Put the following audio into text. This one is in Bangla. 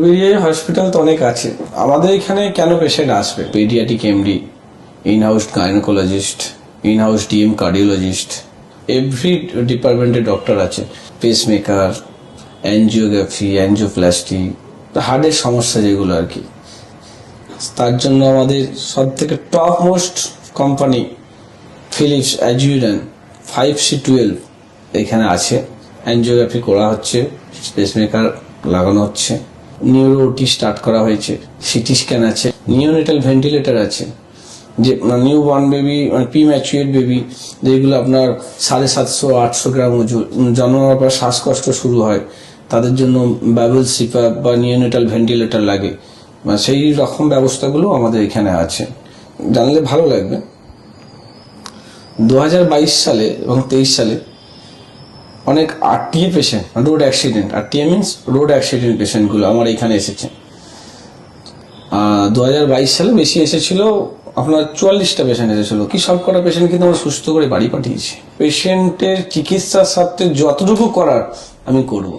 বেরিয়ে হসপিটাল তো অনেক আছে। আমাদের এখানে কেন পেশেন্ট আসবে? Paediatric MD in house gynaecologist in house DM cardiologist every ডিপার্টমেন্টে ডক্টর আছে। পেসমেকার অ্যানজিওগ্রাফি অ্যানজিওপ্লাস্টি হার্টের সমস্যা যেগুলো আর কি। তার জন্য আমাদের সব থেকে top most company Philips Azurion five C twelve এখানে আছে। অ্যানজিওগ্রাফি করা হচ্ছে স্পেসমেকার লাগানো হচ্ছে। নিউরোটি স্টার্ট করা হয়েছে সিটি স্ক্যান আছে নিওনেটাল ভেন্টিলেটর আছে, যে নিউ বর্ন বেবি মানে প্রি ম্যাচুয়েট বেবি যেগুলো আপনার সাড়ে সাতশো, আটশো গ্রাম ওজন, জন্মানোর পর শ্বাসকষ্ট শুরু হয়, তাদের জন্য ব্যাবল সিপা বা নিওনেটাল ভেন্টিলেটর লাগে। বা সেই রকম ব্যবস্থাগুলো আমাদের এখানে আছে। জানলে ভালো লাগবে। দু হাজার বাইশ সালে এবং তেইশ সালে অনেক RTA patient road accident RTA means road accident পেশেন্টগুলো আমার এখানে এসেছে। দু হাজার বাইশ সালে বেশি এসেছিল, আপনার চুয়াল্লিশটা পেশেন্ট এসেছিল। কি সব কটা পেশেন্ট কিন্তু আমরা সুস্থ করে বাড়ি পাঠিয়েছি। পেশেন্টের চিকিৎসার সাথে যতটুকু করার আমি করব।